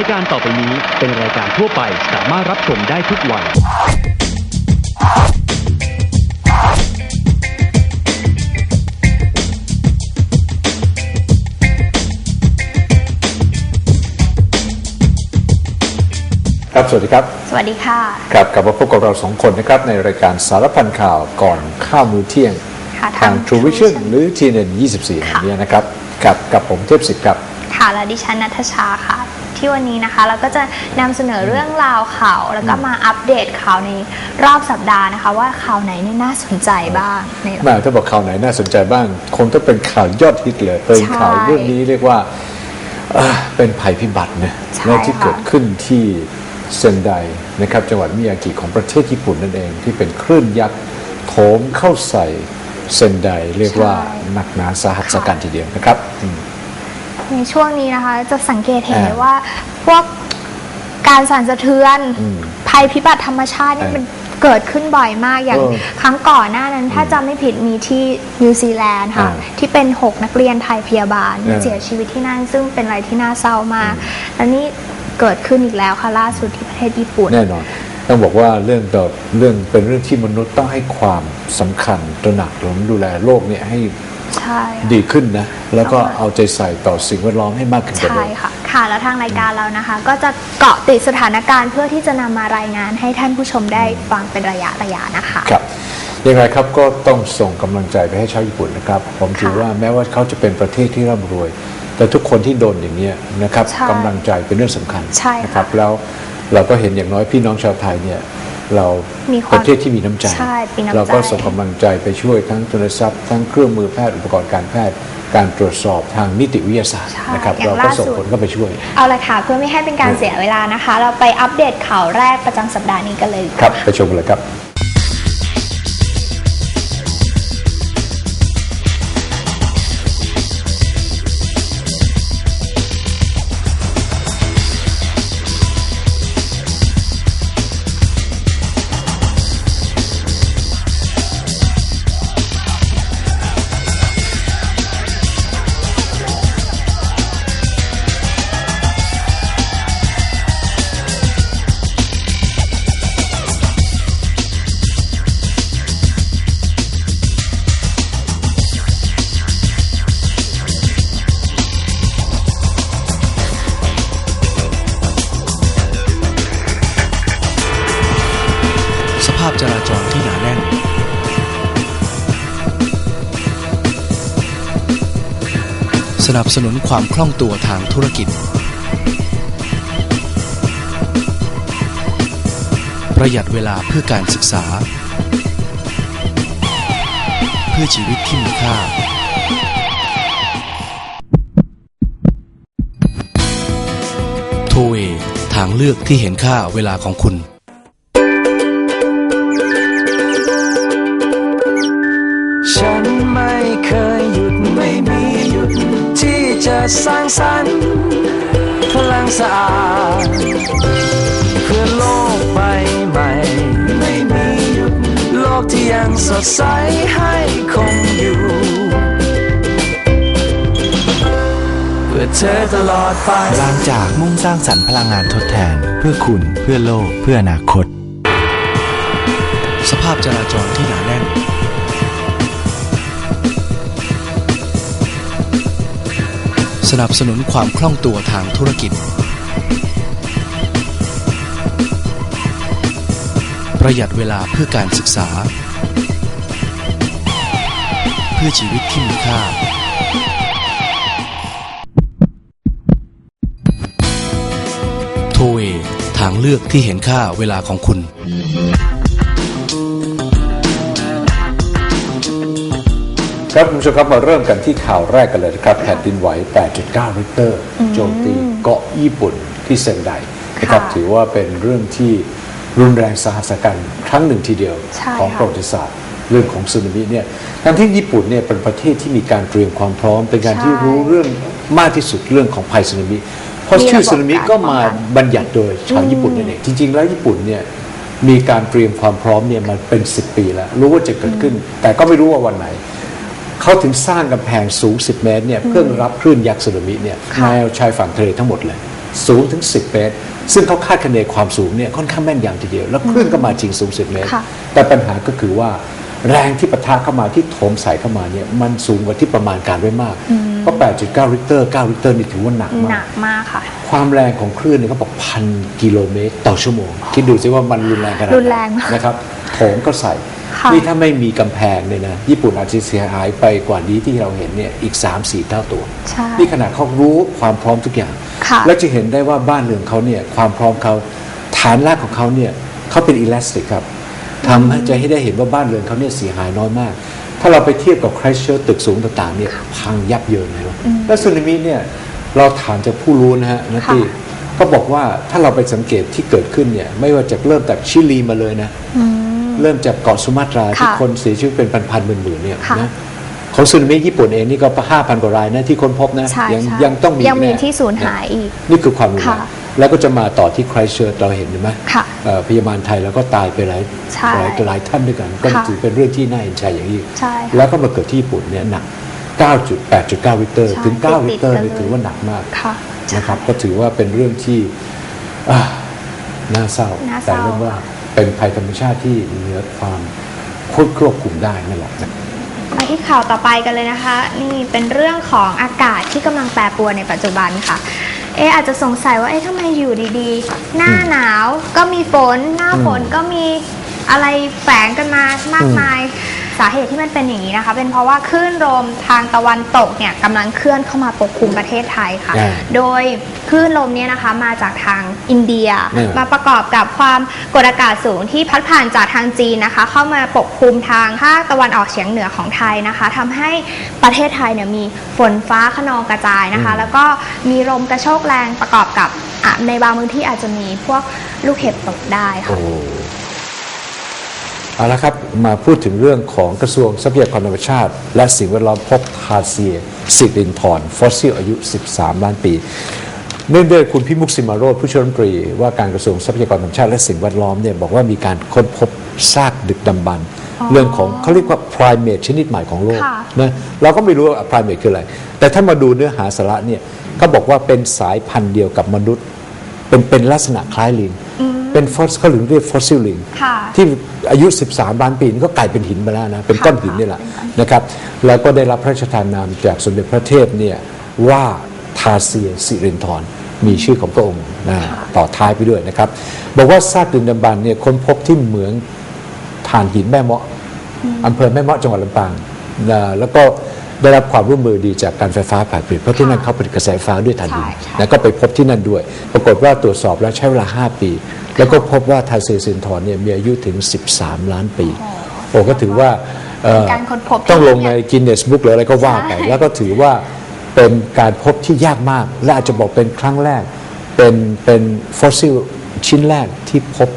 ายการต่อไปนี้เป็นรายการทั่วไปสามารถรับชมได้ทุกวัย ครับ สวัสดีครับ สวัสดีค่ะ ครับกลับมาพบกับเราสองคนนะครับ ในรายการสารพันข่าวก่อนข้าวมื้อเที่ยง ค่ะทาง True Vision หรือ TNN 24แห่งนี้นะครับกับกับผมเทพสิทธิ์ครับ ค่ะและดิฉันนัทชาค่ะ ที่วันนี้นะคะ เราก็จะนำเสนอเรื่องราวข่าวแล้วก็มาอัปเดตข่าวในรอบสัปดาห์นะคะ ว่าข่าวไหนเนี่ยน่าสนใจบ้างใน แม่ถ้าบอกข่าวไหนน่าสนใจบ้าง คงต้องเป็นข่าวยอดฮิตเลยเป็นใช่ข่าวเรื่องนี้เรียกว่าเอ่อเป็นภัยพิบัตินะใช่และที่ค่ะ เกิดขึ้นที่เซนไดนะครับจังหวัดมิยากิของประเทศญี่ปุ่นนั่นเองที่เป็นคลื่นยักษ์โถมเข้าใส่เซนไดเรียกว่าหนักหนาสาหัสสากันทีเดียวนะครับอืม ในช่วงนี้นะคะ จะสังเกตเห็นเลยอ่าว่าพวกการสั่นสะเทือน อืมภัยพิบัติธรรมชาตินี่อ่ามัมันเกิดขึ้นบ่อยมากอย่างเออครั้งก่อนหน้านั้น ถ้าจำไม่ผิดมีที่นิวซีแลนด์ค่ะ อ่าที่เป็น 6 นักเรียนไทยพยาบาลอ่าเสียชีวิตที่นั่น ซึ่งเป็นอะไรที่น่าเศร้ามากแล้วนี่เกิดขึ้นอีกแล้วค่ะล่าสุดที่ประเทศญี่ปุ่น แน่นอน ต้องบอกว่าเรื่องต่อเรื่องเป็นเรื่องที่มนุษย์ต้องให้ความสำคัญตระหนักหรือดูแลโลกเนี่ยให้ ใช่ค่ะดีขึ้นนะ แล้วก็เอาใจใส่ต่อสิ่งแวดล้อมให้มากขึ้นกว่าใช่เดิมค่ะ ค่ะ แล้วทางรายการเรานะคะ ก็จะเกาะติดสถานการณ์เพื่อที่จะนำมารายงานให้ท่านผู้ชมได้ฟังเป็นระยะระยะนะคะ ครับอย่างไรครับก็ต้องส่งกำลังใจไปให้ชาวญี่ปุ่นนะครับ ผมถือค่ะว่าแม้ว่าเขาจะเป็นประเทศที่ร่ำรวย แต่ทุกคนที่โดนอย่างนี้ยนะครับใช่กำลังใจเป็นเรื่องสำคัญใช่ค่ะ นะครับแล้วเราก็เห็นอย่างน้อยพี่น้องชาวไทยเนี่ย เรามมีความประเทศที่มีน้ำใจ ใช่มีน้ำใจ เราก็ส่งกำลังใจไปช่วยทั้งโทรศัพท์ทั้งเครื่องมือแพทย์อุปกรณ์การแพทย์ การตรวจสอบทางนิติวิทยาศาสตร์ใช่นะครับ อย่างเราก็ส่งล่าสุดผลเข้าไปช่วย เอาละค่ะ เพื่อไม่ให้เป็นการเสียเวลานะคะ เราไปอัปเดตข่าวแรกประจำสัปดาห์นี้กันเลยดีกว่า ครับ ไปชมกันเลยครับ นับสนุนความคล่องตัวทางธุรกิจ ประหยัดเวลาเพื่อการศึกษา เพื่อชีวิตที่มีค่าโทเวทางเลือกที่เห็นค่าเวลาของคุณ จะสร้างสรรค์พลังสะอาดเพื่อโลกใบใหม่ ไม่มีหยุดโลกที่ยังสดใสให้คงอยู่ เพื่อเธอตลอดไปบางจากมุ่งสร้างสรรค์พลังงานทดแทน เพื่อคุณเพื่อโลกเพื่ออนาคต สภาพจราจรที่หนาแน่น สนับสนุนความคล่องตัวทางธุรกิจ ประหยัดเวลาเพื่อการศึกษา เพื่อชีวิตที่มีค่า โทเวทางเลือกที่เห็นค่าเวลาของคุณ ครับคุณผู้ชมครับมาเริ่มกันที่ข่าวแรกกันเลยนะครับแผ่นดินไหว 8.9ริกเตอร์โจมตีเกาะญี่ปุ่นที่เซนไดนะครับค่ะถือว่าเป็นเรื่องที่รุนแรงสาหัสกันครั้งหนึ่งทีเดียวใช่ของค่ะประวัติศาสตร์เรื่องของสึนามิเนี่ยทั้งที่ญี่ปุ่นเนี่ยเป็นประเทศที่มีการเตรียมความพร้อม เป็นการที่รู้เรื่องมากที่สุดเรื่องของภัยสึนามิเพราะมีชื่อระบบสึนามิก็มาการป้องกันบัญญัติโดยชาวญี่ปุ่นนั่นเองจริงๆ แล้วญี่ปุ่นเนี่ยมีการเตรียมความพร้อมเนี่ยมาเป็น 10 ปีแล้ว รู้ว่าจะเกิดขึ้น แต่ก็ไม่รู้ว่าวันไหน เขาถึงสร้างกำแพงสูง 10 เมตรเนี่ยเพื่อรับคลื่นยักษ์สึนามิเนี่ยแนวชายฝั่งทะเลทั้งหมดเลย สูงถึง 10 เมตร ซึ่งเขาคาดคะเนความสูงเนี่ยค่อนข้างแม่นยำทีเดียว แล้วคลื่นก็มาจริงสูง 10 เมตรค่ะแต่ปัญหาก็คือว่าแรงที่ปะทะเข้ามาที่โถมใส่เข้ามาเนี่ยมันสูงกว่าที่ประมาณการไว้มาก เพราะ 8.9 ริกเตอร์ 9 ริกเตอร์นี่ถือว่าหนักหมานักกมากค่ะ ความแรงของคลื่นเนี่ยเขาบอกพันกิโลเมตรต่อชั่วโมง คิดดูสิว่ามันรุนแรงขนาดไหรุนแรงมากนะครับ โถมก็ใส่ ค่ะ นี่ถ้าไม่มีกำแพงเนี่ยนะญี่ปุ่นอาจจะเสียหายไปกว่านี้ที่เราเห็นเนี่ยอีก 3-4เท่าตัว ใช่ นี่ขนาดเขารู้ความพร้อมทุกอย่าง ค่ะแล้วจะเห็นได้ว่าบ้านเรือนเขาเนี่ยความพร้อมเขาฐานรากของเขาเนี่ยเขาเป็นอิเล็กทริกครับทำให้จะให้ได้เห็นว่าบ้านเรือนเขาเนี่ยเสียหายน้อยมาก ถ้าเราไปเทียบกับไครสเชิร์ตึกสูงต่างๆเนี่ยพังยับเยินเลยนะและสึนามิเนี่ยเราถามจากผู้รู้นะฮะนะที่ก็บอกว่าถ้าเราไปสังเกตที่เกิดขึ้นเนี่ยไม่ว่าจะเริ่มจากชิลีมาเลยนะ เริ่มจากเกาะสุมาตราที่ค่ะคนเสียชีวิตเป็นพันๆหมื่นๆเนี่ยค่ะนะของสึนามิญี่ปุ่นเองนี่ก็ห้าพันกว่ารายนะที่ค้นพบนะใช่ยังใช่ยังต้องมียังมีแน่ที่สูญหายอีก นี่คือความรุนแรงค่ะแล้วก็จะมาต่อที่ไครสต์เชิร์เราเห็นใช่ไหมค่ะเอ่อพยาบาลไทยแล้วก็ตายไปหลายใช่หลายหลายท่านด้วยกัน ก็ค่ะถือเป็นเรื่องที่น่าเห็นใจอย่างยิ่งใช่ค่ะแล้วก็มาเกิดที่ญี่ปุ่นเนี่ยหนัก 9.8.9 ริกเตอร์ใช่ถึง 9 ริกเตอร์ติดๆกันนี่ถือว่าหนักมากค่ะนะครับก็ถือว่าเป็นเรื่องที่อ่าน่าเศร้าน่าเศแต่ร้าเรื่องว่า เป็นภัยธรรมชาติที่เหนือความควบคุมได้นั่นแหละนะ มาที่ข่าวต่อไปกันเลยนะคะ นี่เป็นเรื่องของอากาศที่กำลังแปรปรวนในปัจจุบันค่ะ เอะอาจจะสงสัยว่าเอ๊ะทำไมอยู่ดีๆ หน้าหนาวก็มีฝน หน้าฝนก็มีอะไรแฝงกันมามากมาย สาเหตุที่มันเป็นอย่างนี้นะคะ เป็นเพราะว่าคลื่นลมทางตะวันตกเนี่ยกำลังเคลื่อนเข้ามาปกคลุมประเทศไทยค่ะ อ่าโดยคลื่นลมเนี่ยนะคะมาจากทางอินเดีย อืม มาประกอบกับความกดอากาศสูงที่พัดผ่านจากทางจีนนะคะ เข้ามาปกคลุมทางภาคตะวันออกเฉียงเหนือของไทยนะคะทำให้ประเทศไทยเนี่ยมีฝนฟ้าขนองกระจายนะคะ แล้วก็มีลมกระโชกแรงประกอบกับอะในบางพื้นที่อาจจะมีพวกลูกเห็บตกได้ค่ะ โอ้ เอาละครับมาพูดถึงเรื่องของกระทรวงทรัพยากรธรรมชาติ และสิ่งแวดล้อมพบทาเซียสิรินทรฟอสซิลอายุ 13 ล้านปีเนื่องด้วยคุณพิมุกสิมาโรธผู้ช่วยรัฐมนตรีว่าการกระทรวงทรัพยากรธรรมชาติและสิ่งแวดล้อมเนี่ยบอกว่ามีการค้นพบซากดึกดำบรรพ์เรื่องของเขาเรียกว่า primate ชนิดใหม่ของโลกค่ะนะเราก็ไม่รู้ว่า primate คืออะไร แต่ถ้ามาดูเนื้อหาสาระเนี่ยเขาบอกว่าเป็นสายพันธุ์เดียวกับมนุษย์ เป็นเป็นลักษณะคล้ายลิง เป็นฟอสเขาถึงเรียกฟอสซิลลิงค่ะที่อายุ 13 ล้านปีนี่ก็กลายเป็นหินไปแล้วนะ เป็นค่ะก้อนหินนี่แหละนะครับ แล้วก็ได้รับพระราชทานนามจากสมเด็จพระเทพเนี่ยว่าทาเซียสิรินทรมีชื่อของพระองค์นะต่อท้ายไปด้วยนะครับ บอกว่าซากดึกดำบรรพ์เนี่ยค้นพบที่เหมืองถ่านหินแม่เมาะอำเภอแม่เมาะจังหวัดลำปางนะแล้วก็ ได้รับความร่วมมือดีจากการไฟฟ้าฝ่ายผลิตเพราะที่นั่นเขาผลิตกระแสไฟฟ้าด้วยถ่านหินใช่ใช่นะก็ไปพบที่นั่นด้วย ปรากฏว่าตรวจสอบแล้วใช้เวลา 5 ปี แล้วก็พบว่าทาเซซินทรเนี่ยมีอายุถึง 13 ล้านปี โอ้ก็ถือว่าเอ่อเป็นการค้นพบที่ต้องลงในกินเนสบุ๊กหรืออะไรก็ว่าไปใช่แล้วก็ถือว่าเป็นการพบที่ยากมาก และอาจจะบอกเป็นครั้งแรก เป็นเป็นฟอสซิลชิ้นแรกที่พบ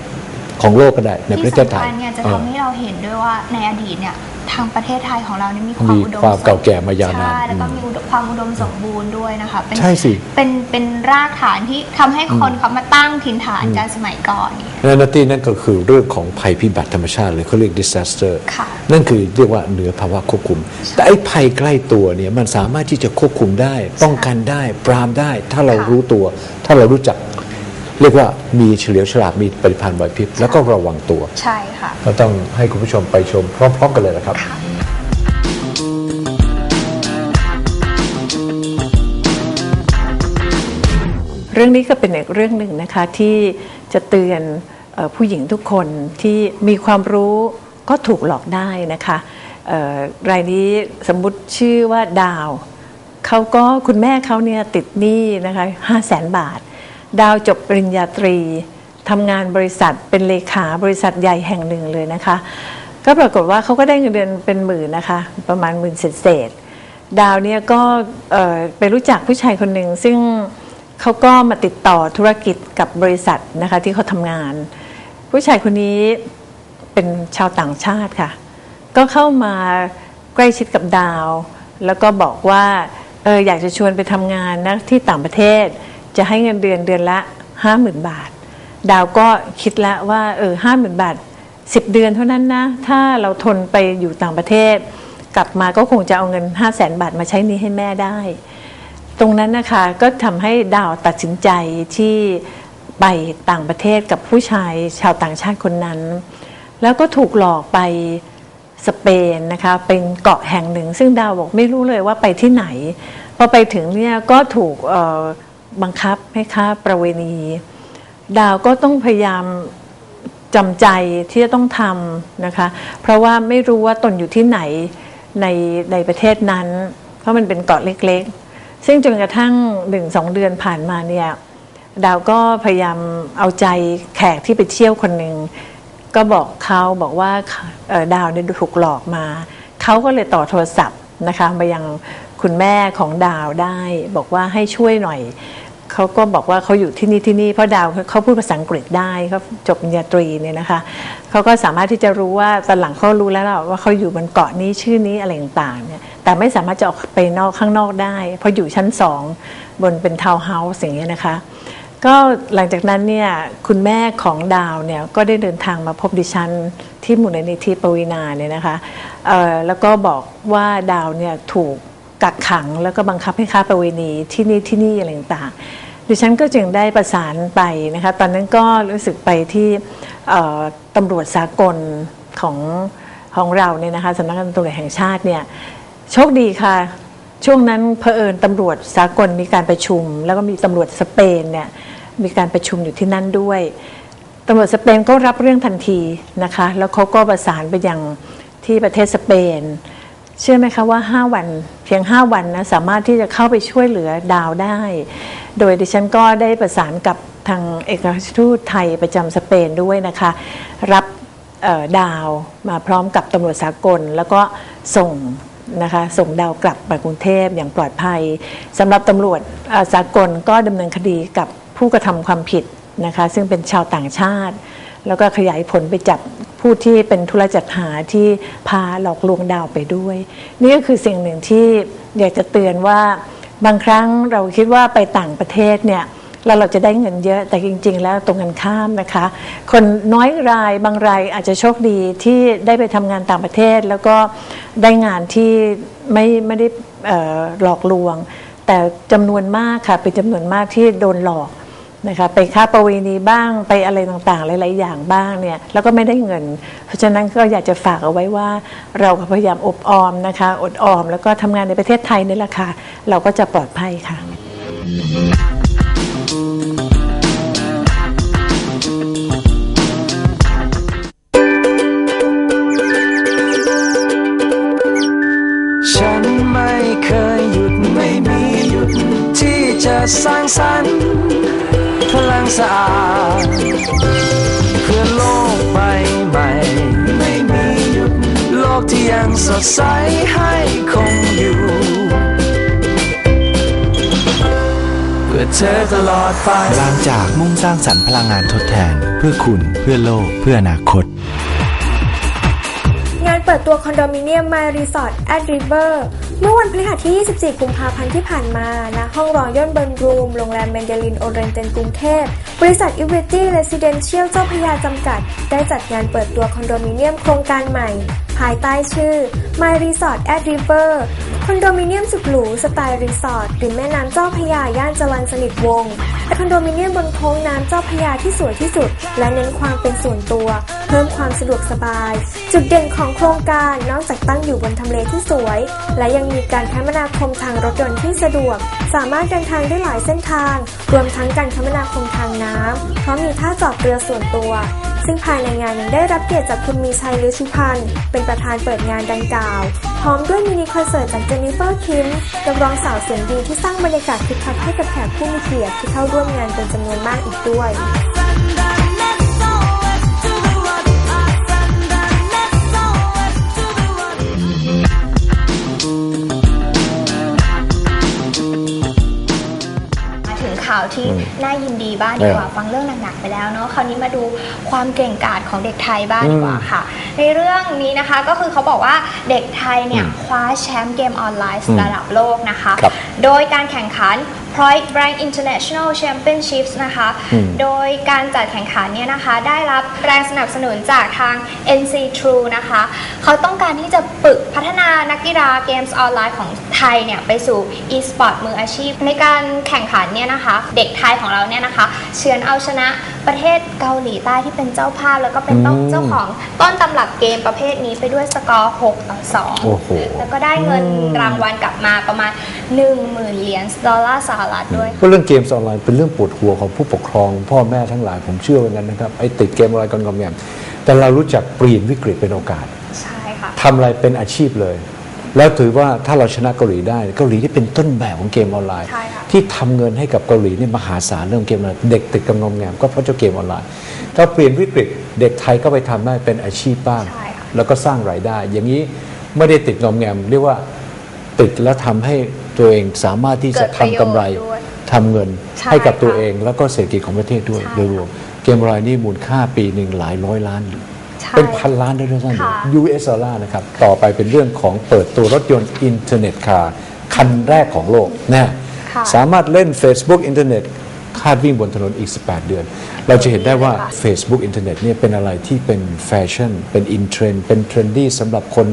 ของโลกก็ได้ในประที่เทศไทสำคัยญเนี่ยจะเออทำให้เราเห็นด้วยว่าในอดีตเนี่ยทางประเทศไทยของเราเนี่ยมีความมีอุดมความสมเก่าแก่มายาวนานใช่แล้วก็อืมมีอุดมความอุดมสมบูรณ์ด้วยนะคะเป็นใช่สิเป็นเป็นรากฐานที่ทำให้คนเขามาตั้งถิ่นฐานกันสมัยก่อนเนี่ยนั่นนะที่นั่นก็คือเรื่องของภัยพิบัติธรรมชาติหรือเขาเรียก disaster ค่ะนั่นคือเรียกว่าเหนือภาวะควบคุม แต่ไอ้ภัยใกล้ตัวเนี่ยมันสามารถที่จะควบคุมได้ ป้องกันได้ ปรามได้ ถ้าเราค่ะรู้ตัว ถ้าเรารู้จัก เรียกว่ามีเฉลียวฉลาดมีปริพันธ์ไหวพริบแล้วก็ระวังตัว ใช่ค่ะเราต้องให้คุณผู้ชมไปชมพร้อม ๆ กันเลยนะครับ เรื่องนี้ก็เป็นอีกเรื่องหนึ่งนะคะที่จะเตือนเออผู้หญิงทุกคนที่มีความรู้ก็ถูกหลอกได้นะคะเอ่อรายนี้สมมุติชื่อว่าดาว เขาก็คุณแม่เขาเนี่ยติดหนี้นะคะห้าแสนบาท ดาวจบปริญญาตรีทำงานบริษัทเป็นเลขาบริษัทใหญ่แห่งหนึ่งเลยนะคะ ก็ปรากฏว่าเขาก็ได้เงินเดือนเป็นหมื่นนะคะ ประมาณหมื่นเศษๆดาวเนี่ยก็ไปรู้จักผู้ชายคนหนึ่งซึ่งเขาก็มาติดต่อธุรกิจกับบริษัทนะคะที่เขาทำงาน ผู้ชายคนนี้เป็นชาวต่างชาติค่ะ ก็เข้ามาใกล้ชิดกับดาว แล้วก็บอกว่าอออยากจะชวนไปทำงานนะที่ต่างประเทศ จะให้เงินเดือนเดือนละ 50,000 บาท ดาวก็คิดแล้วว่าเออห้าหมื่นบาท 10 เดือนเท่านั้นนะ ถ้าเราทนไปอยู่ต่างประเทศ กลับมาก็คงจะเอาเงิน 5 0 0แสนบาทมาใช้นี้ให้แม่ได้ ตรงนั้นนะคะก็ทำให้ดาวตัดสินใจที่ไปต่างประเทศกับผู้ชายชาวต่างชาติคนนั้น แล้วก็ถูกหลอกไปสเปนนะคะเป็นเกาะแห่งหนึ่ง ซึ่งดาวบอกไม่รู้เลยว่าไปที่ไหนพอไปถึงเนี่ยก็ถูกเอ่อ บังคับให้ค้าประเวณี ดาวก็ต้องพยายามจำใจที่จะต้องทำนะคะ เพราะว่าไม่รู้ว่าตนอยู่ที่ไหนในในประเทศนั้น เพราะมันเป็นเกาะเล็กๆ ซึ่งจนกระทั่งหนึ่งสองเดือนผ่านมาเนี่ยดาวก็พยายามเอาใจแขกที่ไปเที่ยวคนหนึ่งก็บอกเขาบอกว่าดาวเนี่ยถูกหลอกมา เขาก็เลยต่อโทรศัพท์นะคะมายังคุณแม่ของดาวได้ บอกว่าให้ช่วยหน่อย เขาก็บอกว่าเขาอยู่ที่นี่ที่นี่เพราะดาวเขาพูดภาษาอังกฤษได้เขาจบปริญญาตรีเนี่ยนะคะเขาก็สามารถที่จะรู้ว่าตอนหลังเขารู้แล้วว่าเขาอยู่บนเกาะนี้ชื่อนี้อะไรต่างๆเนี่ยแต่ไม่สามารถจะออกไปนอกข้างนอกได้ เพราะอยู่ชั้นสองบนเป็นทาวน์เฮาส์อย่างเงี้ยนะคะก็หลังจากนั้นเนี่ยคุณแม่ของดาวเนี่ยก็ได้เดินทางมาพบดิฉันที่มูลนิธิปวีนาเนี่ยนะคะแล้วก็บอกว่าดาวเนี่ยถูก กักขัง แล้วก็บังคับให้ค้าประเวณีที่นี่ที่นี่อะไรต่างๆดิฉันก็จึงได้ประสานไปนะคะตอนนั้นก็รู้สึกไปที่ตำรวจสากลของของเราเนี่ยนะคะสำนักงานตำรวจแห่งชาติเนี่ยโชคดีค่ะ ช่วงนั้นเผอิญตำรวจสากลมีการประชุม แล้วก็มีตำรวจสเปนเนี่ยมีการประชุมอยู่ที่นั่นด้วยตำรวจสเปนก็รับเรื่องทันทีนะคะ แล้วเขาก็ประสานไปยังที่ประเทศสเปน เชื่อไหมคะว่า 5 วันเพียง 5 วันนะสามารถที่จะเข้าไปช่วยเหลือดาวได้ โดยดิฉันก็ได้ประสานกับทางเอกอัครราชทูตไทยประจำสเปนด้วยนะคะ รับดาวมาพร้อมกับตำรวจสากล แล้วก็ส่งนะคะส่งดาวกลับมากรุงเทพอย่างปลอดภัยสำหรับตำรวจสากลก็ดำเนินคดีกับผู้กระทำความผิดนะคะ ซึ่งเป็นชาวต่างชาติ แล้วก็ขยายผลไปจับผู้ที่เป็นธุรจัดหาที่พาหลอกลวงดาวไปด้วย นี่ก็คือสิ่งหนึ่งที่อยากจะเตือนว่าบางครั้งเราคิดว่าไปต่างประเทศเนี่ยแล้วเราจะได้เงินเยอะแต่จริง ๆ แล้วตรงกันข้ามนะคะ คนน้อยรายบางรายอาจจะโชคดีที่ได้ไปทำงานต่างประเทศ แล้วก็ได้งานที่ไม่ไม่ได้หลอกลวง แต่จำนวนมากค่ะเป็นจำนวนมากที่โดนหลอก นะคะไปค้าประเวณีบ้างไปอะไรต่างๆ หลาย ๆ อย่างบ้างเนี่ยแล้วก็ไม่ได้เงิน เพราะฉะนั้นก็อยากจะฝากเอาไว้ว่าเราก็พยายามอบออมนะคะ อดออม แล้วก็ทำงานในประเทศไทยนี่แหละค่ะเราก็จะปลอดภัยค่ะ สะอาดเพื่อโลกใบใหม่ ไม่มีหยุดโลกที่ยังสดใสให้คงอยู่ เพื่อเธอตลอดไปลางจากมุ่งสร้างสรรค์พลังงานทดแทน เพื่อคุณเพื่อโลกเพื่ออนาคต ตัวคอนโดมิเนียมมารีสอร์ทแอดริเวอร์เมื่อวันพฤหัสที่ 24 กุมภาพันธ์ที่ผ่านมาณห้องรอย่นเบิร์นรูม โรงแรมเมนเดลินโอเรนเตนกรุงเทพ บริษัทอีเวนตี้เรสซิเดนเจ้าพยาจำกัด ได้จัดงานเปิดตัวคอนโดมิเนียมโครงการใหม่ ภายใต้ชื่อ My Resort at River คอนโดมิเนียมสุดหรูสไตล์รีสอร์ทริมแม่น้ำเจ้าพยาย่านจรัญสนิทวงศ์เป็นคอนโดมิเนียมบนโค้งน้ำเจ้าพยาที่สวยที่สุด และเน้นความเป็นส่วนตัว เพิ่มความสะดวกสบาย จุดเด่นของโครงการนอกจากตั้งอยู่บนทำเลที่สวย และยังมีการคมนาคมทางรถยนต์ที่สะดวก สามารถเดินทางได้หลายเส้นทาง รวมทั้งการคมนาคมทางน้ำเพราะมีท่าจอดเรือส่วนตัว ซึ่งภายในงานยังได้รับเกียรติจากคุณมีชัยฤชุพันธ์เป็นประธานเปิดงานดังกล่าว พร้อมด้วยมินิคอนเสิร์ตจากเจนนิเฟอร์คิมนักร้องสาวเสียงดีที่สร้างบรรยากาศคึกคักให้กับแขกผู้มีเกียรติที่เข้าร่วมงานเป็นจำนวนมากอีกด้วยาถึงข่าวที่น่ายินดีบ้างดีกว่าฟังเรื่องหนักๆไปแล้วเนาะคราวนี้มาดูความเก่งกาจของเด็กไทยบ้างดีกว่าค่ะ ในเรื่องนี้นะคะก็คือเขาบอกว่าเด็กไทยเนี่ยคว้าแชมป์เกมออนไลน์อืมระดับโลกนะคะครับโดยการแข่งขัน Point Blank International Championships นะคะ โดยการจัดแข่งขันเนี่ยนะคะ ได้รับแรงสนับสนุนจากทาง NC True นะคะ เขาต้องการที่จะปึกพัฒนานักกีฬาเกมส์ออนไลน์ของไทยเนี่ย ไปสู่ e-sport มืออาชีพ ในการแข่งขันเนี่ยนะคะ เด็กไทยของเราเนี่ยนะคะเฉือนเอาชนะประเทศเกาหลีใต้ที่เป็นเจ้าภาพ แล้วก็เป็นต้นเจ้าของต้นตำรับเกมประเภทนี้ไปด้วยสกอร์ 6 ต่อ2โอ้โหแล้วก็ได้เงินรางวัลกลับมาประมาณ 10,000 เหรียญดอลลาร์สหรัฐด้วยก็เรื่องเกมส์ออนไลน์เป็นเรื่องปวดหัวของผู้ปกครอง พ่อแม่ทั้งหลายผมเชื่อว่างั้นนะครับไอ้ติดเกมออนไลน์กันกำแงมแต่เรารู้จักเปลี่ยนวิกฤตเป็นโอกาสใช่ค่ะ ทำอะไรเป็นอาชีพเลย แล้วถือว่าถ้าเราชนะเกาหลีได้เกาหลีที่เป็นต้นแบบของเกมออนไลน์ ใช่ค่ะ ที่ทำเงินให้กับเกาหลีนี่มหาศาลเรื่องเกมออนไลน์เด็กติดกำนมแงมก็เพราะเจ้าเกมออนไลน์ถ้าเปลี่ยนวิกฤตเด็กไทยก็ไปทำได้เป็นอาชีพบ้าง ใช่ค่ะ แล้วก็สร้างรายได้ อย่างนี้ไม่ได้ติดงอมแงมเรียกว่าติดแล้วทำให้ตัวเองสามารถที่จะทำกำไรเกิดประโยชน์ด้วยทำเงินใช่ให้กับตัวค่ะเอง แล้วก็เศรษฐกิจของประเทศด้วยใช่ โดยรวมเกมออนไลน์นี่มูลค่าปีหนึ่งหลายร้อยล้านใช่ เป็นพันล้านได้ด้วยซ้ำค่ะ US ดอลลาร์นะครับ ต่อไปเป็นเรื่องของเปิดตัวรถยนต์อินเทอร์เน็ตคาร์คันแรกของโลกนะค่ะสามารถเล่น Facebook อินเทอร์เน็ตคาดวิ่งบนถนนอีก 18 เดือน เราจะเห็นได้ว่าค่ะ Facebook อินเทอร์เน็ตเนี่ยเป็นอะไรที่เป็นแฟชั่น เป็นอินเทรนด์เป็นเทรนดี้สำหรับคน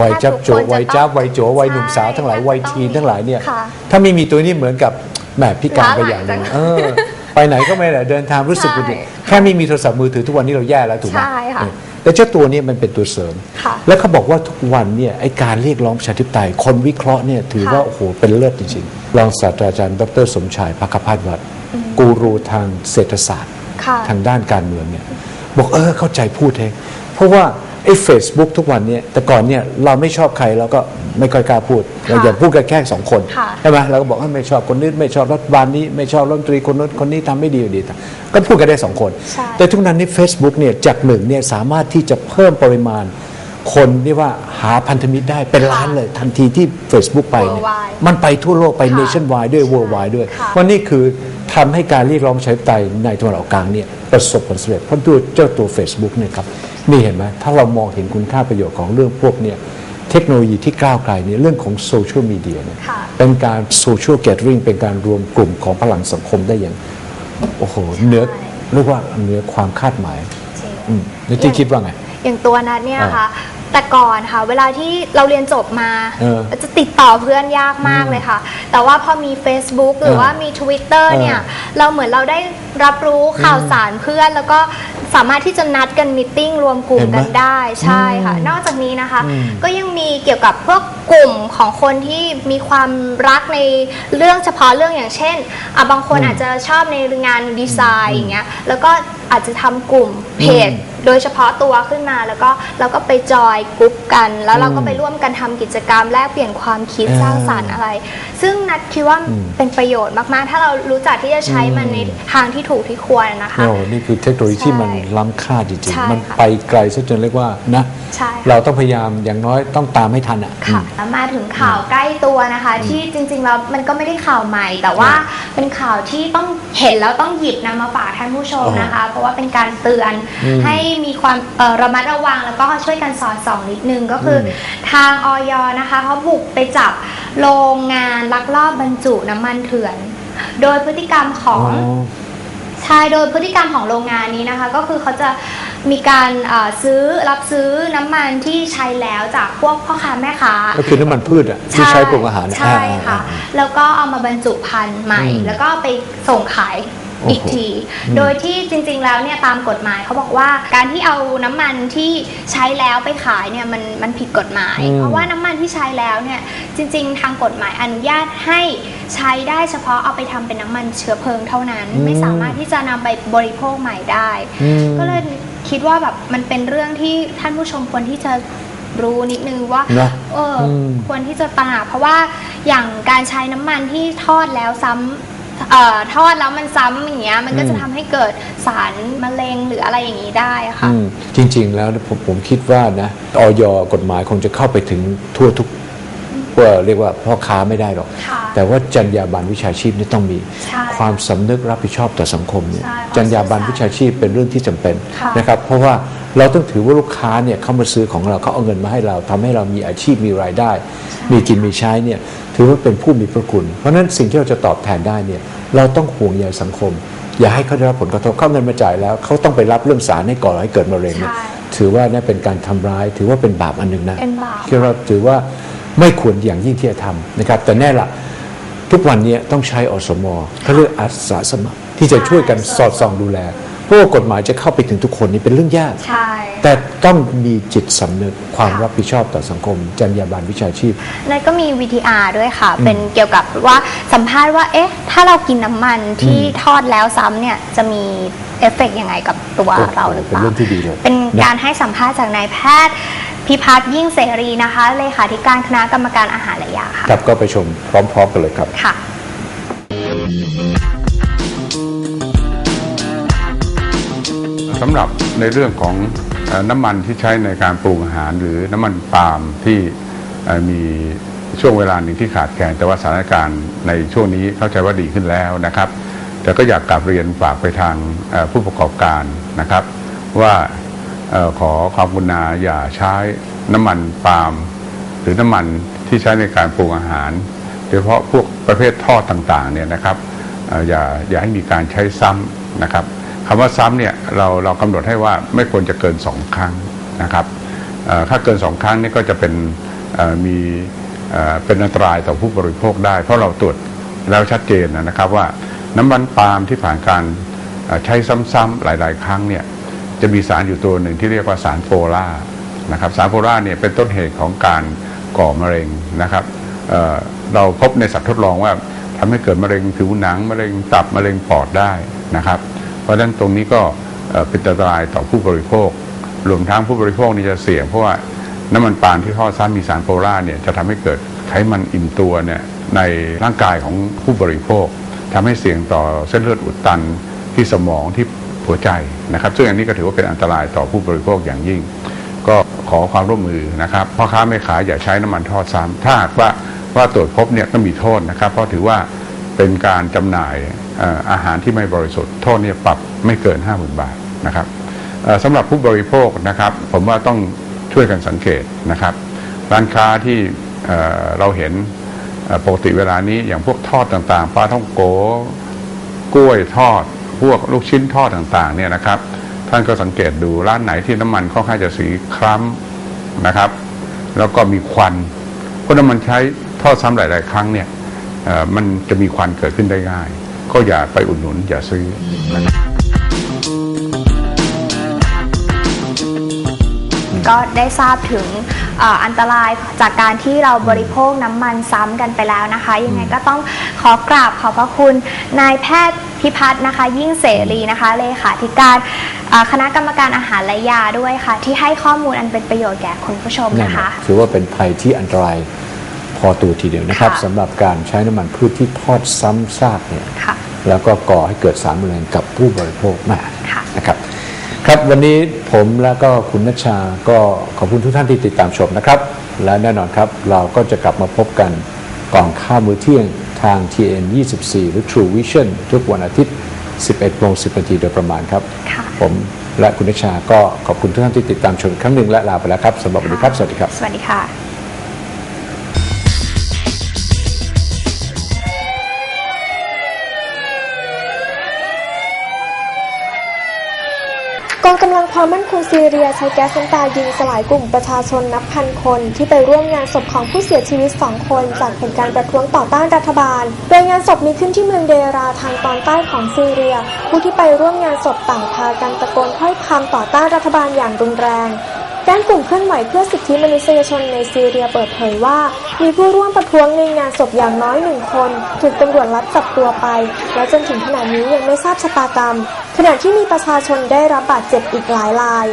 วัยจับโจถ้าทุกคนจะวัยจ้าบต้องวัยโจวัยหนุ่มสาวใช่ทั้งหลายค่ะวัยต้องทีนทั้งหลายเนี่ยค่ะถ้าไม่มีตัวนี้เหมือนกับแหมพิการไปอย่างหนึ่งล้าหลังจังเออไปไหนก็ไม่ได้เดินทางรู้สึกใช่ว่าแค่ไม่มีโทรศัพท์มือถือทุกวันนี้เราแย่แล้วถูกไหมใช่ค่ะเออ แต่เจ้าตัวเนี้มันเป็นตัวเสริม ค่ะแล้วเขาบอกว่าทุกวันเนี่ยไอการเรียกร้องประชาธิปไตยคนวิเคราะห์เนี่ยถือว่าค่ะโอ้โหเป็นเลิศจริงๆรองศาสตราจารย์ดรสมชายพักพาดวัฒน์กูรูทางเศรษฐศาสตร์ ค่ะ ทางด้านการเมืองเนี่ยบอกเออเข้าใจพูดเองเพราะว่า ไอ้เฟซบุ๊กทุกวันเนี่ยแต่ก่อนเนี่ยเราไม่ชอบใครเราก็ไม่ค่อยกล้าพูดเราอย่าพูดกันแค่สองคนค่ะใช่ไหมเราก็บอกว่าไม่ชอบคนนี้ไม่ชอบรัฐบาลนี้ ไม่ชอบรัฐมนตรีคนนู้นคนนี้ทำไม่ดีดีก็พูดกันได้สองคน ใช่ แต่ทุกนั้นนี่ Facebook เนี่ยจากหนึ่งเนี่ยสามารถที่จะเพิ่มปริมาณ คนที่ว่าหาพันธมิตรได้เป็นล้านเลยทันทีที่ Facebook ไปเนี่ย Worldwide มันไปทั่วโลกไป ค่ะ nationwide ด้วย worldwide ด้วย ค่ะวันนี้คือทำให้การเรียกร้องประชาธิปไตยในตะวันออกกลางเนี่ย ประสบผลสำเร็จเพราะตัวเจ้าตัว Facebook เนี่ยครับนี่เห็นไหมถ้าเรามองเห็นคุณค่าประโยชน์ของเรื่องพวกเนี่ยเทคโนโลยีที่ก้าวไกลเนี่ยเรื่องของโซเชียลมีเดียเนี่ยค่ะเป็นการโซเชียลแก t ริงเป็นการรวมกลุ่มของพลังสังคมได้อย่าง โอ้โหเหนือเรียกว่าเหนือความคาดหมายจริงอืมแล้วที่คิดว่าไงอย่างตัวนัดเนี่ยอ่าค่ะ แต่ก่อนค่ะ เวลาที่เราเรียนจบมา เออจะติดต่อเพื่อนยากมากเลยค่ะ แต่ว่าพอมี Facebook หรือเออว่ามี Twitter เออเนี่ย เราเหมือนเราได้รับรู้ข่าวสารเพื่อน แล้วก็สามารถที่จะนัดกันมิทติ้งรวมกลุ่มเห็นไหมกันได้ใช่ค่ะ นอกจากนี้นะคะก็ยังมีเกี่ยวกับพวกกลุ่มของคนที่มีความรักในเรื่องเฉพาะเรื่องอย่างเช่นอะบางคนอาจจะชอบในงานดีไซน์อย่างเงี้ย แล้วก็ อาจจะทำกลุ่มเพจโดยเฉพาะตัวขึ้นมาแล้วก็เราก็ไปจอยกรุ๊ปกัน แล้วเราก็ไปร่วมกันทำกิจกรรมแลกเปลี่ยนความคิดอ่าสร้างสรรค์อะไร ซึ่งนัดคิดว่าเป็นประโยชน์มาก ๆ ถ้าเรารู้จักที่จะใช้มันในทางที่ถูกที่ควรนะคะ โอ้นี่คือเทคโนโลยีที่มันล้ำค่าจริงใช่ๆ มันค่ะไปไกลซะจนเรียกว่านะ ใช่ค่ะเราต้องพยายามอย่างน้อยต้องตามให้ทันอะ ค่ะแล้วมาถึงข่าวใกล้ตัวนะคะ ที่จริงๆแล้วมันก็ไม่ได้ข่าวใหม่ แต่ว่าเป็นข่าวที่ต้องเห็นแล้วต้องหยิบนำมาฝากท่านผู้ชมนะคะ เพราะว่าเป็นการเตือนให้มีความเอ่อระมัดระวังแล้วก็ช่วยกันสอดส่องนิดนึงก็คืออทางออยนะคะเขาบุกไปจับโรงงานลักลอบบรรจุน้ำมันเถื่อน โดยพฤติกรรมของใช่โดยพฤติกรรมของโรงงานนี้นะคะ ก็คือเขาจะมีการเอ่อซื้อรับซื้อน้ำมันที่ใช้แล้วจากพวกพ่อค้าแม่ค้าก็คือน้ำมันพืชอะที่ใช้ปรุงอาหารน่ะใช่อ่าค่ะอ่าแล้วก็เอามาบรรจุภัณฑ์ใหม่อืมแล้วก็ไปส่งขายโอ้โหอีกที โดยที่จริงๆแล้วเนี่ยตามกฎหมายเขาบอกว่าการที่เอาน้ำมันที่ใช้แล้วไปขายเนี่ยมันมันผิดกฎหมาย อืม เพราะว่าน้ำมันที่ใช้แล้วเนี่ยจริง ๆ ทางกฎหมายอนุญาตให้ใช้ได้เฉพาะเอาไปทำเป็นน้ำมันเชื้อเพลิงเท่านั้น ไม่สามารถที่จะนำไปบริโภคใหม่ได้ก็เลยคิดว่าแบบมันเป็นเรื่องที่ท่านผู้ชมควรที่จะรู้นิดนึงว่าเนอะเอออม ควรที่จะตระหนักเพราะว่าอย่างการใช้น้ำมันที่ทอดแล้วซ้ำ เอ่อทอดแล้วมันซ้ำอย่างเงี้ยมันก็จะทำให้เกิดสารมะเร็งหรืออะไรอย่างนี้ได้อะค่ะ อืมจริง ๆ แล้วผมผมคิดว่านะออยกฎหมายคงจะเข้าไปถึงทั่วทุก ว่าเรียกว่าพ่อค้าไม่ได้หรอกค่ะแต่ว่าจรรยาบรรณวิชาชีพนี่ต้องมีใช่ความสำนึกรับผิดชอบต่อสังคมเนี่ยใช่จรรยาบรรณวิชาชีพเป็นเรื่องที่จำเป็นค่ะนะครับ เพราะว่าเราต้องถือว่าลูกค้าเนี่ยเขามาซื้อของเราเขาเอาเงินมาให้เราทำให้เรามีอาชีพมีรายได้ มีกินมีใช้เนี่ยถือว่าเป็นผู้มีพระคุณ เพราะฉะนั้นสิ่งที่เราจะตอบแทนได้เนี่ยเราต้องห่วงใยสังคม อย่าให้เขาได้รับผลกระทบเขาเอาเงินมาจ่ายแล้วเขาต้องไปรับเรื่องสารให้ก่อให้เกิดมะเร็งเนี่ยใช่ถือว่านี่เป็นการทำร้าย ถือว่าเป็นบาปอันหนึ่งนะเป็นบาปที่เราถือว่า ไม่ควรอย่างยิ่งที่จะทำนะครับ แต่แน่ละทุกวันนี้ต้องใช้อสมเขาเรียกอาสาสมัครที่จะช่วยกันสอดส่องดูแลเพราะว่ากฎหมายจะเข้าไปถึงทุกคนนี่เป็นเรื่องยาก ใช่ แต่ต้องมีจิตสำนึกความรับผิดชอบต่อสังคม จรรยาบรรณวิชาชีพ แล้วก็มี VTR ด้วยค่ะ เป็นเกี่ยวกับว่าสัมภาษณ์ว่า เอ๊ะ ถ้าเรากินน้ำมันที่ทอดแล้วซ้ำเนี่ย จะมีเอฟเฟกต์ยังไงกับตัวโอ้โหเราหรือเปเป็นล่าเรื่องที่ดีเลย เป็นนะการให้สัมภาษณ์จากนายแพทย์ พิพัฒน์ยิ่งเสรีนะคะเลขาธิการคณะกรรมการอาหารและยาค่ะ ครับก็ไปชมพร้อม ๆ กันเลยครับ ค่ะ สำหรับในเรื่องของเอ่อน้ำมันที่ใช้ในการปรุงอาหาร หรือน้ำมันปาล์มที่เอ่อมีช่วงเวลาหนึ่งที่ขาดแคลนแต่ว่าสถานการณ์ในช่วงนี้เข้าใจว่าดีขึ้นแล้วนะครับ แต่ก็อยากกลับเรียนฝากไปทางเอ่อผู้ประกอบการนะครับ ว่าเออ ขอความกรุณาอย่าใช้น้ำมันปาล์มหรือน้ำมันที่ใช้ในการปรุงอาหาร โดยเฉพาะพวกประเภททอดต่างๆเนี่ยนะครับออย่าอย่าให้มีการใช้ซ้ำนะครับคำว่าซ้ำเนี่ยเราเรากำหนดให้ว่าไม่ควรจะเกินสองครั้งนะครับถ้าเกินสองครั้งนี่ก็จะเป็นมีเป็นอันตรายต่อผู้บริโภคได้ เพราะเราตรวจแล้วชัดเจนนะครับว่าน้ำมันปาล์มที่ผ่านการใช้ซ้ำๆหลาย ๆ ครั้งเนี่ย จะมีสารอยู่ตัวหนึ่งที่เรียกว่าสารโฟล่านะครับสารโฟล่าเนี่ยเป็นต้นเหตุของการก่อมะเร็งนะครับเเราพบในสัตว์ทดลองว่าทำให้เกิดมะเร็งผิวหนังมะเร็งตับมะเร็งปอดได้นะครับ เพราะฉะนั้นตรงนี้ก็เเป็นอันตรายต่อผู้บริโภครวมทั้งผู้บริโภคนี่จะเสี่ยงเพราะว่าน้ำมันปาล์มที่ทอดซ้ำมีสารโฟล่าเนี่ยจะทำให้เกิดไขมันอิ่มตัวเนี่ยในร่างกายของผู้บริโภคทำให้เสี่ยงต่อเส้นเลือดอุดตันที่สมองที่ หัวใจนะครับ ซึ่งอันนี้ก็ถือว่าเป็นอันตรายต่อผู้บริโภคอย่างยิ่ง ก็ขอความร่วมมือนะครับพ่อค้าแม่ขายอย่าใช้น้ำมันทอดซ้ำถ้าหากว่าว่าตรวจพบเนี่ยก็มีโทษนะครับ เพราะถือว่าเป็นการจำหน่ายอาหารที่ไม่บริสุทธิ์โทษเนี่ยปรับไม่เกิน 50,000 บาทนะครับสำหรับผู้บริโภคนะครับ ผมว่าต้องช่วยกันสังเกตนะครับร้านค้าที่เราเห็นปกติเวลานี้อย่างพวกทอดต่างๆปลาท่องโกกล้วยทอด พวกลูกชิ้นทอดต่างๆเนี่ยนะครับ ท่านก็สังเกตดูร้านไหนที่น้ำมันค่อนข้างจะสีคล้ำนะครับ แล้วก็มีควันเพราะน้ำมันใช้ทอดซ้ำหลาย ๆ ครั้งเนี่ยมันจะมีควันเกิดขึ้นได้ง่าย ก็อย่าไปอุดหนุนอย่าซื้อนะครับก็ได้ทราบถึงอ่ออันตรายจากการที่เราบริโภคน้ำมันซ้ำกันไปแล้วนะคะ ยังไงก็ต้องขอกราบขอบพระคุณ นายแพทย์ พิพัฒน์นะคะ ยิ่งเสรีนะคะเลขาธิการเอ่อคณะกรรมการอาหารและยาด้วยค่ะ ที่ให้ข้อมูลอันเป็นประโยชน์แก่คุณผู้ชมนั่นนะแหคะละถือว่าเป็นภัยที่อันตรายพอตัวทีเดียวนะครับค่ะ สำหรับการใช้น้ำมันพืชที่ทอดซ้ำซากเนี่ย ค่ะ แล้วก็ก่อให้เกิดสารมะเร็งกับผู้บริโภคมากค่ะ นะครับ ครับวันนี้ผมและก็คุณนัชชาก็ขอบคุณทุกท่านที่ติดตามชมนะครับ และแน่นอนครับ เราก็จะกลับมาพบกันก่อนข้าวมื้อเที่ยง ทาง TN 24 หรือ True Vision ทุกวันอาทิตย์ 11โมง10นาทีโดยประมาณครับ ค่ะ ผมและคุณนัชชาก็ขอบคุณทุกท่านที่ติดตามชมอีกครั้งหนึ่งและลาไปแล้วครับสำหรับวันนี้ครับ สวัสดีครับ สวัสดีค่ะ กองกำลังความมั่นคงซีเรียใช้แก๊สน้ำตายิงสลายกลุ่มประชาชนนับพันคน ที่ไปร่วมงานศพของผู้เสียชีวิต 2 คน จากเหตุการณ์ประท้วงต่อต้านรัฐบาล โดยงานศพมีขึ้นที่เมืองเดราทางตอนใต้ของซีเรีย ผู้ที่ไปร่วมงานศพต่างพากันตะโกนถ้อยคำต่อต้านรัฐบาลอย่างรุนแรง ด้านกลุ่มเคลื่อนไหวเพื่อสิทธิมนุษยชนในซีเรียเปิดเผยว่า มีผู้ร่วมประท้วงในงานศพอย่างน้อยหนึ่งคน ถูกตำรวจลักจับตัวไป และจนถึงขณะนี้ยังไม่ทราบชะตากรรม ขณะที่มีประชาชนได้รับบาดเจ็บอีกหลายราย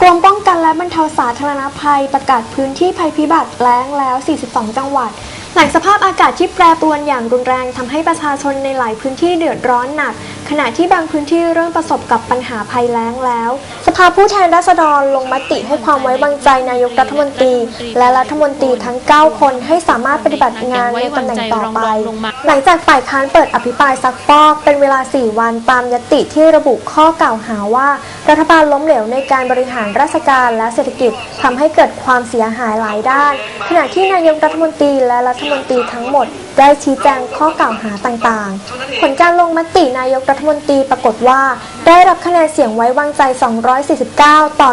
กรมป้องกันและบรรเทาสาธารณภัยประกาศพื้นที่ภัยพิบัติแล้งแล้ว 42 จังหวัด หลังสภาพอากาศที่แปรปรวนอย่างรุนแรงทำให้ประชาชนในหลายพื้นที่เดือดร้อนหนัก ขณะที่บางพื้นที่เริ่มประสบกับปัญหาภัยแล้งแล้ว สภาผู้แทนราษฎรลงมติให้ความไว้วางใจนายกรัฐมนตรี และรัฐมนตรีทั้ง 9 คนให้สามารถปฏิบัติงานในตำแหน่งต่อไป หลังจากฝ่ายค้านเปิดอภิปรายซักฟอกเป็นเวลา 4 วันตามยติที่ระบุข้อกล่าวหาว่า รัฐบาลล้มเหลวในการบริหารราชการและเศรษฐกิจทำให้เกิดความเสียหายหลายด้าน ขณะที่นายกรัฐมนตรีและรัฐมนตรีทั้งหมด ได้ชี้แจงข้อกล่าวหาต่างๆ ผลการลงมตินายกรัฐมนตรีปรากฏว่า ได้รับคะแนนเสียงไว้วางใจ 249 ต่อ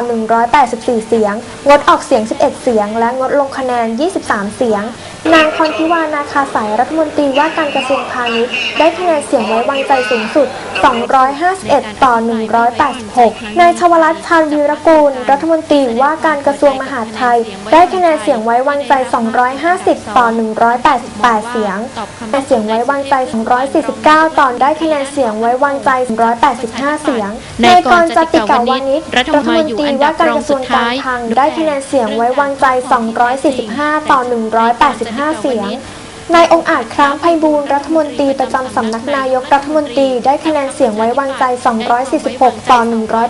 184 เสียง งดออกเสียง 11 เสียง และงดลงคะแนน 23 เสียง นางพรทิวานาคาสายรัฐมนตรีว่าการกระทรวงพาณิชย์ได้คะแนนเสียงไว้วางใจสูงสุด 251 ต่อ 186 นายชวรัตน์ชาญวีรกูล รัฐมนตรีว่าการกระทรวงมหาดไทย ได้คะแนนเสียงไว้วางใจ 250 ต่อ 188 เสียงแต่เสียงไว้วางใจ 249 ตอนได้คะแนนเสียงไว้วางใจ185 เสียง นายกรจติกาวานิชรัฐมนตรีว่าการกระทรวงการคลังได้คะแนนเสียงไว้วางใจ 245 ต่อ 185ห้าเสียง นายองอาจคล้ามไพบูลรัฐมนตรีประจำสำนักนายกรัฐมนตรีได้คะแนนเสียงไว้วางใจ 246 ต่อ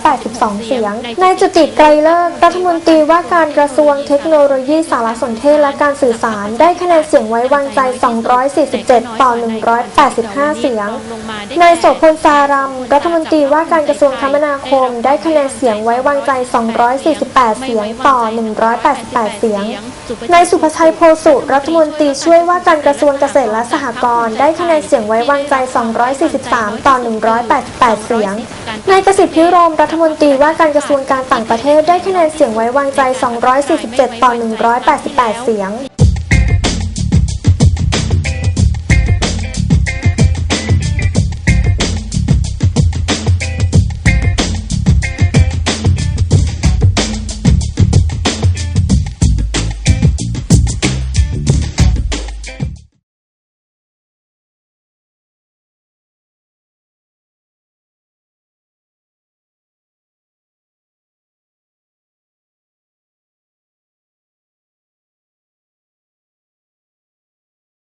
182 เสียง นายจุติไกรเลิกษ์รัฐมนตรีว่าการกระทรวงเทคโนโลยีสารสนเทศและการสื่อสาร ได้คะแนนเสียงไว้วางใจ 247 ต่อ 185 เสียง นายโสพลสารัมรัฐมนตรีว่าการกระทรวงคมนาคม ได้คะแนนเสียงไว้วางใจ 248 เสียงต่อ 188 เสียง นายสุภชัยโพสุรัฐมนตรีช่วยว่าการกระทรวงเกษตรและสหกรณ์ได้คะแนนเสียงไว้วางใจ 243 ต่อ 188 เสียง นายกสิทธิพิรมรัฐมนตรีว่าการกระทรวงการต่างประเทศได้คะแนนเสียงไว้วางใจ 247 ต่อ 188 เสียง